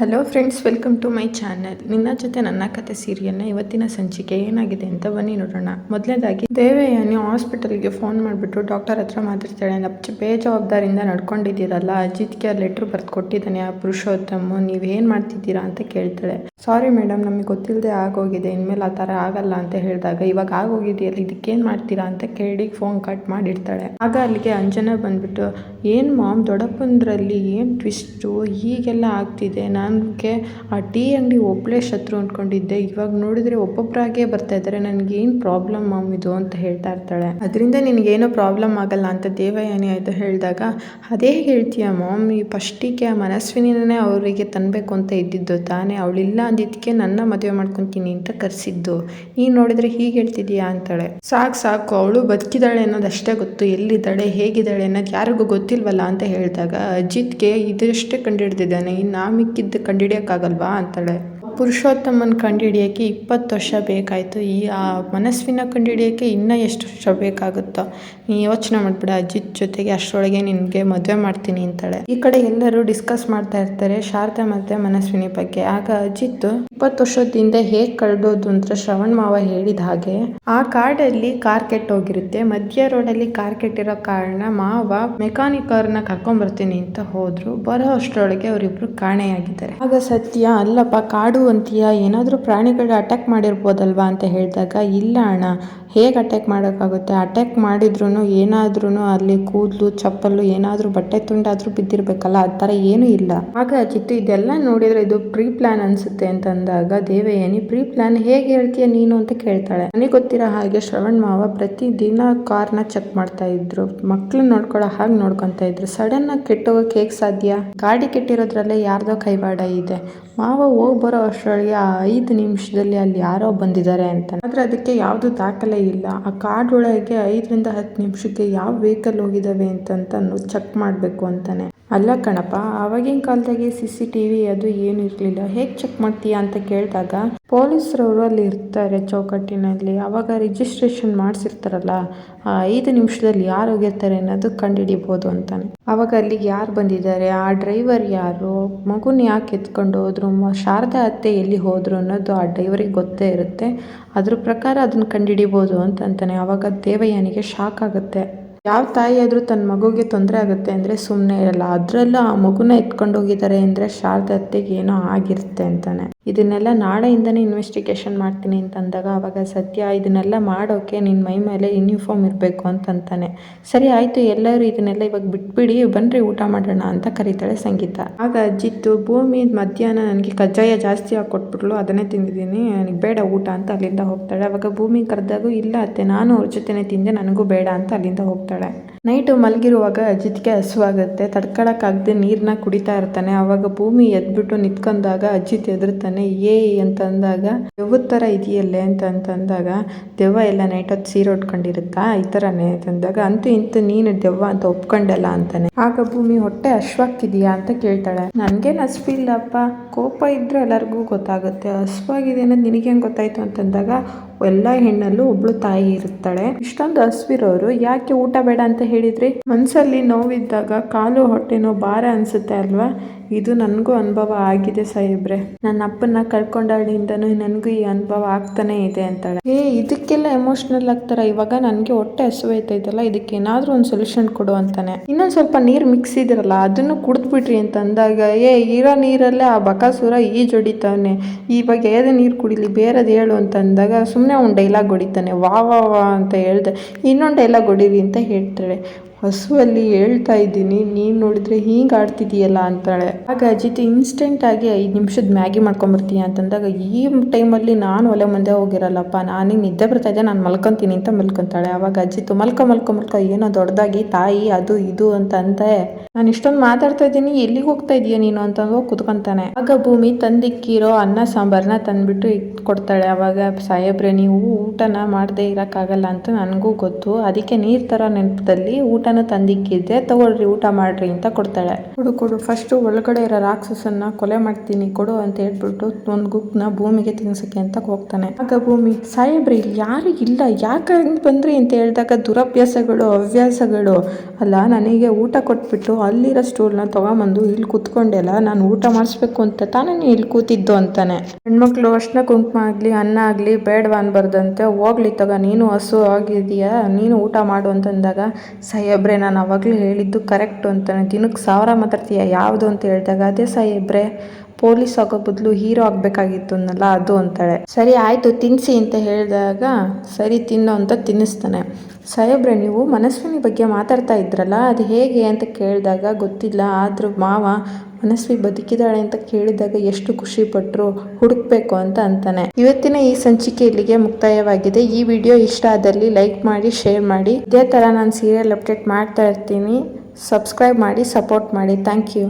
Hello friends welcome to my channel ನಿನ್ನ ಜೊತೆ ನನ್ನ ಕತೆ ಸೀರಿಯಲ್ನ ಇವತ್ತಿನ ಸಂಚಿಕೆ ಏನಾಗಿದೆ ಅಂತ ಬನ್ನಿ ನೋಡೋಣ. ಮೊದಲನೇದಾಗಿ, ದೇವಯಾನಿ ಹಾಸ್ಪಿಟಲ್ಗೆ ಫೋನ್ ಮಾಡಿಬಿಟ್ಟು ಡಾಕ್ಟರ್ ಹತ್ರ ಮಾತಾಡ್ತಾಳೆ. ನಪ್ಚ ಬೇಜವಾಬ್ದಾರಿಯಿಂದ ನಡ್ಕೊಂಡಿದ್ದೀರಲ್ಲ, ಅಜಿತ್ಗೆ ಲೆಟ್ರ್ ಬರ್ದು ಕೊಟ್ಟಿದ್ದಾನೆ. ಆ ಪುರುಷೋತ್ತಮ ನೀವೇನು ಮಾಡ್ತಿದ್ದೀರಾ ಅಂತ ಕೇಳ್ತಾಳೆ. ಸಾರಿ ಮೇಡಮ್ ನಮಗೆ ಗೊತ್ತಿಲ್ಲದೆ ಆಗೋಗಿದೆ. ಇನ್ಮೇಲೆ ಆ ಥರ ಆಗಲ್ಲ ಅಂತ ಹೇಳಿದಾಗ, ಇವಾಗ ಆಗೋಗಿದೆಯಲ್ಲ ಇದಕ್ಕೇನು ಮಾಡ್ತೀರಾ? ಅಂತ ಕೇಳಿ ಫೋನ್ ಕಟ್ ಮಾಡಿರ್ತಾಳೆ. ಆಗ ಅಲ್ಲಿಗೆ ಅಂಜನಾ ಬಂದ್ಬಿಟ್ಟು, ಏನು ಮಾಮ್, ದೊಡ್ಡಪ್ಪಂದ್ರಲ್ಲಿ ಏನು ಟ್ವಿಸ್ಟು ಹೀಗೆಲ್ಲ ಆಗ್ತಿದೆ. ನನಗೆ ಆ ಟೀ ಅಂಗಡಿ ಒಬ್ಬಳೇ ಶತ್ರು ಅಂದ್ಕೊಂಡಿದ್ದೆ ಇವಾಗ ನೋಡಿದ್ರೆ ಒಬ್ಬೊಬ್ಬರಾಗೇ ಬರ್ತಾ ಇದ್ದಾರೆ ನನಗೇನು ಪ್ರಾಬ್ಲಮ್ ಮಾಮ್ ಇದು? ಅಂತ ಹೇಳ್ತಾ ಇರ್ತಾಳೆ. ಅದರಿಂದ ನಿನಗೇನೋ ಪ್ರಾಬ್ಲಮ್ ಆಗಲ್ಲ ಅಂತ ದೇವಯಾನಿ ಆಯಿತು ಹೇಳಿದಾಗ, ಅದೇ ಹೇಳ್ತೀಯ ಮಾಮ್, ಈ ಫಸ್ಟಿಗೆ ಆ ಮನಸ್ವಿನಿನೇ ಅವರಿಗೆ ತನ್ನಬೇಕು ಅಂತ ಇದ್ದಿದ್ದು ತಾನೇ. ಅವಳಿಲ್ಲ ಅಂದಿದ್ದಕ್ಕೆ ನನ್ನ ಮದುವೆ ಮಾಡ್ಕೊತೀನಿ ಅಂತ ಕರೆಸಿದ್ದು. ನೀನು ನೋಡಿದ್ರೆ ಹೀಗೆ ಹೇಳ್ತಿದೀಯಾ ಅಂತಾಳೆ. ಸಾಕು ಸಾಕು, ಅವಳು ಬದುಕಿದಾಳೆ ಅನ್ನೋದಷ್ಟೇ ಗೊತ್ತು. ಎಲ್ಲಿದ್ದಾಳೆ, ಹೇಗಿದ್ದಾಳೆ ಅನ್ನೋದು ಯಾರಿಗೂ ಗೊತ್ತಿಲ್ವಲ್ಲ ಅಂತ ಹೇಳಿದಾಗ, ಅಜಿತ್ಗೆ ಇದಷ್ಟೇ ಕಂಡುಹಿಡ್ದಿದ್ದಾನೆ ಇನ್ನು ಆ ಮಿಕ್ಕಿದ್ದು ಕಂಡುಹಿಡಿಯೋಕ್ಕಾಗಲ್ವಾ ಅಂತಾಳೆ. ಪುರುಷೋತ್ತಮನ ಕಂಡುಹಿಡಿಯೋಕ್ಕೆ ಇಪ್ಪತ್ತು ವರ್ಷ ಬೇಕಾಯಿತು. ಈ, ಆ ಮನಸ್ವಿನ ಕಂಡುಹಿಡಿಯೋಕ್ಕೆ ಇನ್ನೂ ಎಷ್ಟು ವರ್ಷ ಬೇಕಾಗುತ್ತೋ? ನೀ ಯೋಚನೆ ಮಾಡಿಬಿಡ, ಅಜಿತ್ ಜೊತೆಗೆ ಅಷ್ಟರೊಳಗೆ ನಿನಗೆ ಮದುವೆ ಮಾಡ್ತೀನಿ ಅಂತಾಳೆ. ಈ ಕಡೆ ಎಲ್ಲರೂ ಡಿಸ್ಕಸ್ ಮಾಡ್ತಾ ಇರ್ತಾರೆ ಶಾರದಾ ಮತ್ತು ಮನಸ್ವಿನಿ ಬಗ್ಗೆ. ಆಗ ಅಜಿತ್ ಇಪ್ಪತ್ತು ವರ್ಷದಿಂದ ಹೇಗೆ ಕಳೆದೋದು ಅಂತ ಶ್ರವಣ್ ಮಾವ ಹೇಳಿದ ಹಾಗೆ, ಆ ಕಾಡಲ್ಲಿ ಕಾರ್ ಕೆಟ್ಟೋಗಿರುತ್ತೆ. ಮಧ್ಯ ರೋಡಲ್ಲಿ ಕಾರ್ ಕೆಟ್ಟಿರೋ ಕಾರಣ ಮಾವ ಮೆಕ್ಯಾನಿಕ್ ಅವ್ರನ್ನ ಕರ್ಕೊಂಬರ್ತೀನಿ ಅಂತ ಹೋದ್ರು. ಬರೋ ಅಷ್ಟರೊಳಗೆ ಅವರಿಬ್ರು ಕಾಣೆಯಾಗಿದ್ದಾರೆ. ಆಗ ಸತ್ಯ, ಅಲ್ಲಪ್ಪ, ಕಾಡು ಅಂತೀಯ, ಏನಾದರೂ ಪ್ರಾಣಿಗಳು ಅಟ್ಯಾಕ್ ಮಾಡಿರ್ಬೋದಲ್ವಾ ಅಂತ ಹೇಳಿದಾಗ, ಇಲ್ಲ ಅಣ್ಣ, ಹೇಗೆ ಅಟ್ಯಾಕ್ ಮಾಡೋಕ್ಕಾಗುತ್ತೆ? ಅಟ್ಯಾಕ್ ಮಾಡಿದ್ರು ಏನಾದ್ರೂ ಅಲ್ಲಿ ಕೂದಲು ಚಪ್ಪಲು ಏನಾದರೂ ಬಟ್ಟೆ ತುಂಡಾದರೂ ಬಿದ್ದಿರ್ಬೇಕಲ್ಲ, ಆ ಥರ ಏನೂ ಇಲ್ಲ. ಆಗ ಚಿತ್ತು, ಇದೆಲ್ಲ ನೋಡಿದ್ರೆ ಇದು ಪ್ರೀ ಪ್ಲಾನ್ ಅನ್ಸುತ್ತೆ ಅಂತ ಅಂದಾಗ ದೇವಯಾನಿ, ಪ್ರೀ ಪ್ಲಾನ್ ಹೇಗೆ ಹೇಳ್ತೀಯ ನೀನು? ಅಂತ ಕೇಳ್ತಾಳೆ. ನನಗೆ ಗೊತ್ತಿರೋ ಹಾಗೆ ಶ್ರವಣ್ ಮಾವ ಪ್ರತಿ ದಿನ ಕಾರ್ನ ಚೆಕ್ ಮಾಡ್ತಾ ಇದ್ರು. ಮಕ್ಳು ನೋಡ್ಕೊಳ್ಳೋ ಹಾಗೆ ನೋಡ್ಕೊತಾ ಇದ್ರು. ಸಡನ್ ಆಗಿ ಕೆಟ್ಟೋಗಕ್ಕೆ ಹೇಗೆ ಸಾಧ್ಯ? ಗಾಡಿ ಕೆಟ್ಟಿರೋದ್ರಲ್ಲೇ ಯಾರ್ದೋ ಕೈವಾಡ ಇದೆ. ಮಾವ ಹೋಗಿ ಬರೋ ಅಷ್ಟರೊಳಗೆ ಆ ಐದು ನಿಮಿಷದಲ್ಲಿ ಅಲ್ಲಿ ಯಾರೋ ಬಂದಿದ್ದಾರೆ ಅಂತ. ಆದ್ರೆ ಅದಕ್ಕೆ ಯಾವುದು ದಾಖಲೆ ಇಲ್ಲ. ಆ ಕಾರ್ಡ್ ಒಳಗೆ ಐದರಿಂದ ಹತ್ತು ನಿಮಿಷಕ್ಕೆ ಯಾವ ವೆಹಿಕಲ್ ಹೋಗಿದ್ದಾವೆ ಅಂತಂತ ಚೆಕ್ ಮಾಡಬೇಕು ಅಂತಾನೆ. ಅಲ್ಲ ಕಣಪ್ಪ, ಆವಾಗಿನ ಕಾಲದಾಗೆ ಸಿ ಸಿ ಟಿ ವಿ ಅದು ಏನು ಇರಲಿಲ್ಲ. ಹೇಗೆ ಚೆಕ್ ಮಾಡ್ತೀಯಾ ಅಂತ ಕೇಳಿದಾಗ, ಪೊಲೀಸ್ರವರು ಅಲ್ಲಿ ಇರ್ತಾರೆ ಚೌಕಟ್ಟಿನಲ್ಲಿ ಆವಾಗ ರಿಜಿಸ್ಟ್ರೇಷನ್ ಮಾಡಿಸಿರ್ತಾರಲ್ಲ, ಆ ಐದು ನಿಮಿಷದಲ್ಲಿ ಯಾರು ಹೋಗಿರ್ತಾರೆ ಅನ್ನೋದು ಕಂಡುಹಿಡಿಬೋದು ಅಂತಾನೆ. ಆವಾಗ ಅಲ್ಲಿಗೆ ಯಾರು ಬಂದಿದ್ದಾರೆ, ಆ ಡ್ರೈವರ್ ಯಾರು, ಮಗುನ ಯಾಕೆ ಎತ್ಕೊಂಡು ಹೋದ್ರು ಶಾರದಾ ಅತ್ತೆ ಎಲ್ಲಿ ಹೋದ್ರು ಅನ್ನೋದು ಆ ಡ್ರೈವರಿಗೆ ಗೊತ್ತೇ ಇರುತ್ತೆ. ಅದ್ರ ಪ್ರಕಾರ ಅದನ್ನ ಕಂಡುಹಿಡಿಬೋದು ಅಂತ ಅಂತಾನೆ. ಆವಾಗ ದೇವಯಾನಿಗೆ ಶಾಕ್ ಆಗುತ್ತೆ. ಯಾವ ತಾಯಿ ಆದರೂ ತನ್ನ ಮಗುಗೆ ತೊಂದರೆ ಆಗುತ್ತೆ ಅಂದರೆ ಸುಮ್ಮನೆ ಇರಲ್ಲ. ಅದರಲ್ಲೂ ಆ ಮಗುನ ಎತ್ಕೊಂಡು ಹೋಗಿದ್ದಾರೆ ಅಂದರೆ ಶಾರದತ್ತೆಗೆ ಏನೋ ಆಗಿರುತ್ತೆ ಅಂತಾನೆ. ಇದನ್ನೆಲ್ಲ ನಾಳೆಯಿಂದನೇ ಇನ್ವೆಸ್ಟಿಗೇಷನ್ ಮಾಡ್ತೀನಿ ಅಂತಂದಾಗ ಅವಾಗ ಸತ್ಯ ಇದನ್ನೆಲ್ಲ ಮಾಡೋಕ್ಕೆ ನಿನ್ನ ಮೈ ಮೇಲೆ ಯೂನಿಫಾರ್ಮ್ ಇರಬೇಕು ಅಂತಂತಾನೆ. ಸರಿ ಆಯಿತು, ಎಲ್ಲರೂ ಇದನ್ನೆಲ್ಲ ಇವಾಗ ಬಿಟ್ಬಿಡಿ ಬನ್ನಿರಿ ಊಟ ಮಾಡೋಣ ಅಂತ ಕರೀತಾಳೆ ಸಂಗೀತ. ಆಗ ಅಜ್ಜಿತ್ತು, ಭೂಮಿ ಮಧ್ಯಾಹ್ನ ನನಗೆ ಕಜ್ಜಾಯ ಜಾಸ್ತಿ ಆಗಿ ಕೊಟ್ಬಿಟ್ಲು, ಅದನ್ನೇ ತಿಂದಿದ್ದೀನಿ, ನನಗೆ ಬೇಡ ಊಟ ಅಂತ ಅಲ್ಲಿಂದ ಹೋಗ್ತಾಳೆ. ಅವಾಗ ಭೂಮಿ ಕರೆದಾಗೂ ಇಲ್ಲ ಅತ್ತೆ, ನಾನು ಅವ್ರ ಜೊತೆನೇ ತಿಂದೆ, ನನಗೂ ಬೇಡ ಅಂತ ಅಲ್ಲಿಂದ ಹೋಗ್ತಾಳೆ. ನೈಟು ಮಲಗಿರುವಾಗ ಅಜಿತ್ಗೆ ಹಸುವಾಗುತ್ತೆ. ತಡ್ಕೊಳಕ್ಕಾಗದೆ ನೀರನ್ನ ಕುಡಿತಾ ಇರ್ತಾನೆ. ಆವಾಗ ಭೂಮಿ ಎದ್ಬಿಟ್ಟು ನಿಂತ್ಕೊಂಡಾಗ ಅಜಿತ್ ಎದುರ್ತಾನೆ ಏ ಅಂತ ಅಂದಾಗ ದೆವ್ವದ ಥರ ಇದೆಯಲ್ಲೇ? ಅಂತ ಅಂತಂದಾಗ, ದೆವ್ವ ಎಲ್ಲ ನೈಟ್ ಹೊತ್ತು ಸೀರೆ ಉಟ್ಕೊಂಡಿರುತ್ತಾ? ಈ ಥರನೇ ಅಂತಂದಾಗ, ಅಂತೂ ಇಂತೂ ನೀನು ದೆವ್ವ ಅಂತ ಒಪ್ಕೊಂಡಲ್ಲ ಅಂತಾನೆ. ಆಗ ಭೂಮಿ, ಹೊಟ್ಟೆ ಹಶ್ವಾಗ್ತಿದೀಯಾ ಅಂತ ಕೇಳ್ತಾಳೆ. ನನ್ಗೇನು ಹಸ್ವಿಲ್ಲಪ್ಪ. ಕೋಪ ಇದ್ರೆ ಎಲ್ಲರಿಗೂ ಗೊತ್ತಾಗುತ್ತೆ. ಹಸ್ವಾಗಿದೆ ಅನ್ನೋದು ನಿನಗೇನು ಗೊತ್ತಾಯ್ತು? ಅಂತಂದಾಗ ಎಲ್ಲ ಹೆಣ್ಣಲ್ಲೂ ಒಬ್ಳು ತಾಯಿ ಇರ್ತಾಳೆ ಇಷ್ಟೊಂದು ಹಸ್ವಿರೋರು, ಯಾಕೆ ಊಟ ಬೇಡ ಅಂತ ಹೇಳಿದ್ರಿ? ಮನಸ್ಸಲ್ಲಿ ನೋವಿದ್ದಾಗ ಕಾಲು ಹೊಟ್ಟೆನೋ ಭಾರ ಅನ್ಸುತ್ತೆ ಅಲ್ವಾ? ಇದು ನನಗೂ ಅನುಭವ ಆಗಿದೆ ಸಾಹೇಬ್ರೆ. ನನ್ನ ಅಪ್ಪನ ಕಳ್ಕೊಂಡಾಳಿಂದನೂ ನನಗೂ ಈ ಅನುಭವ ಆಗ್ತಾನೆ ಇದೆ ಅಂತಾಳೆ. ಏ, ಇದಕ್ಕೆಲ್ಲ ಎಮೋಷ್ನಲ್ ಆಗ್ತಾರ? ಇವಾಗ ನನಗೆ ಹೊಟ್ಟೆ ಹಸುವಾಯ್ತೈತಲ್ಲ ಇದಕ್ಕೆ ಏನಾದರೂ ಒಂದು ಸೊಲ್ಯೂಷನ್ ಕೊಡು ಅಂತಾನೆ. ಇನ್ನೊಂದು ಸ್ವಲ್ಪ ನೀರು ಮಿಕ್ಸ್ ಇದಿರಲ್ಲ, ಅದನ್ನು ಕುಡಿದ್ಬಿಟ್ರಿ ಅಂತ ಅಂದಾಗ, ಏ, ಇರೋ ನೀರಲ್ಲೇ ಆ ಬಕಾಸುರ ಈಜೊಡಿತಾನೆ ಇವಾಗ ಏದೇ ನೀರು ಕುಡಿಲಿ, ಬೇರೆದು ಹೇಳು ಅಂತ ಅಂದಾಗ ಸುಮ್ಮನೆ ಒಂದು ಡೈಲಾಗ್ ಹೊಡಿತಾನೆ. ವಾ ವಾ ವಾ ಅಂತ ಹೇಳ್ದೆ. ಇನ್ನೊಂದು ಡೈಲಾಗ್ ಹೊಡೀರಿ ಅಂತ ಹೇಳ್ತಾಳೆ. ಹಸುವಲ್ಲಿ ಹೇಳ್ತಾ ಇದ್ದೀನಿ, ನೀನು ನೋಡಿದ್ರೆ ಹಿಂಗೆ ಆಡ್ತಿದೀಯಲ್ಲ ಅಂತಾಳೆ. ಆಗ ಅಜಿತ್ ಇನ್ಸ್ಟೆಂಟ್ ಆಗಿ ಐದು ನಿಮಿಷದ ಮ್ಯಾಗಿ ಮಾಡ್ಕೊಂಬರ್ತೀನಿ ಅಂತಂದಾಗ, ಈ ಟೈಮಲ್ಲಿ ನಾನು ಒಲೆ ಮುಂದೆ ಹೋಗಿರಲ್ಲಪ್ಪ, ನಾನು ನಿದ್ದೆ ಬರ್ತಾ ಇದ್ದೆ ನಾನು ಮಲ್ಕೊತೀನಿ ಅಂತ ಮಲ್ಕೊಂತಾಳೆ. ಆವಾಗ ಅಜಿತ್ ಮಲ್ಕೊ ಮಲ್ಕೊ ಮಲ್ಕೊ, ಏನೋ ದೊಡ್ಡದಾಗಿ ತಾಯಿ, ಅದು ಇದು ಅಂತ ಅಂತೆ. ನಾನು ಇಷ್ಟೊಂದು ಮಾತಾಡ್ತಾ ಇದ್ದೀನಿ, ಎಲ್ಲಿಗೆ ಹೋಗ್ತಾ ಇದೀಯ ನೀನು ಅಂತ ಹೋಗಿ ಕುತ್ಕೊಂತಾನೆ. ಆಗ ಭೂಮಿ ತಂದಿಕ್ಕಿರೋ ಅನ್ನ ಸಾಂಬಾರನ್ನ ತಂದ್ಬಿಟ್ಟು ಕೊಡ್ತಾಳೆ ಅವಾಗ ಸಾಹೇಬ್ರೆ, ನೀವು ಊಟನ ಮಾಡದೇ ಇರೋಕ್ಕಾಗಲ್ಲ ಅಂತ ನನಗೂ ಗೊತ್ತು. ಅದಕ್ಕೆ ನೀರು ಥರ ನೆನಪದಲ್ಲಿ ಊಟನ ಊಟನ ತಂದಿಕ್ಕಿದ್ದೆ ತಗೊಳ್ರಿ, ಊಟ ಮಾಡ್ರಿ ಅಂತ ಕೊಡ್ತಾಳೆ. ಕೊಡು ಕೊಡು ಫಸ್ಟ್ ಒಳಗಡೆ ಇರೋ ರಾಕ್ಷಸನ್ನ ಕೊಲೆ ಮಾಡ್ತೀನಿ, ಕೊಡು ಅಂತ ಹೇಳ್ಬಿಟ್ಟು ಒಂದು ಗುಕ್ನ ಭೂಮಿಗೆ ತಿನ್ಸಕ್ಕೆ ಅಂತ ಹೋಗ್ತಾನೆ. ಆಗ ಭೂಮಿ, ಸಾಹೇಬ್ರಿ ಯಾರು ಇಲ್ಲ, ಯಾಕೆ ಬಂದ್ರಿ ಅಂತ ಹೇಳಿದಾಗ ದುರಭ್ಯಾಸಗಳು ಹವ್ಯಾಸಗಳು ಅಲ್ಲ, ನನಗೆ ಊಟ ಕೊಟ್ಬಿಟ್ಟು ಅಲ್ಲಿರೋ ಸ್ಟೂಲ್ನ ತಗೊಂಬಂದು ಇಲ್ಲಿ ಕೂತ್ಕೊಂಡೆಲ್ಲ ನಾನು ಊಟ ಮಾಡಿಸ್ಬೇಕು ಅಂತ ತಾನೇ ಇಲ್ಲಿ ಕೂತಿದ್ದು ಅಂತಾನೆ. ಹೆಣ್ಮಕ್ಳು ಅಷ್ಟನ ಕುಂಕುಮ ಆಗಲಿ, ಅನ್ನ ಆಗಲಿ, ಬೇಡವಾ ಅನ್ಬಾರ್ದಂತೆ. ಹೋಗ್ಲಿ ತಗ, ನೀನು ಹಸು ಆಗಿದೆಯಾ ನೀನು ಊಟ ಮಾಡು ಅಂತಂದಾಗ ಸಾಹೇಬ್ರೆ ನಾನು ಅವಾಗಲೂ ಹೇಳಿದ್ದು ಕರೆಕ್ಟು ಅಂತಾನೆ ದಿನಕ್ಕೆ ಸಾವಿರ ಮಾತಾಡ್ತೀಯ? ಯಾವುದು ಅಂತ ಹೇಳಿದಾಗ ಅದೇ ಸಾಹೇಬ್ರೆ ಪೊಲೀಸ್ ಆಗೋ ಬದಲು ಹೀರೋ ಆಗಬೇಕಾಗಿತ್ತು ಅನ್ನಲ್ಲ ಅದು ಅಂತಾಳೆ. ಸರಿ ಆಯಿತು ತಿನ್ನಿಸಿ ಅಂತ ಹೇಳಿದಾಗ, ಸರಿ ತಿನ್ನು ಅಂತ ತಿನ್ನಿಸ್ತಾನೆ. ಸಾಹೇಬ್ರೆ, ನೀವು ಮನಸ್ವಿನಿ ಬಗ್ಗೆ ಮಾತಾಡ್ತಾ ಇದ್ರಲ್ಲ, ಅದು ಹೇಗೆ ಅಂತ ಕೇಳಿದಾಗ ಗೊತ್ತಿಲ್ಲ, ಆದರೂ ಮಾವ ಮನಸ್ವಿ ಬದುಕಿದಾಳೆ ಅಂತ ಕೇಳಿದಾಗ ಎಷ್ಟು ಖುಷಿ ಪಟ್ಟರು ಹುಡುಕ್ಬೇಕು ಅಂತ ಅಂತಾನೆ. ಇವತ್ತಿನ ಈ ಸಂಚಿಕೆ ಇಲ್ಲಿಗೆ ಮುಕ್ತಾಯವಾಗಿದೆ. ಈ ವಿಡಿಯೋ ಇಷ್ಟ ಆದಲ್ಲಿ ಲೈಕ್ ಮಾಡಿ, ಶೇರ್ ಮಾಡಿ. ಇದೇ ಥರ ನಾನು ಸೀರಿಯಲ್ ಅಪ್ಡೇಟ್ ಮಾಡ್ತಾ ಇರ್ತೀನಿ. ಸಬ್ಸ್ಕ್ರೈಬ್ ಮಾಡಿ ಸಪೋರ್ಟ್ ಮಾಡಿ. Thank you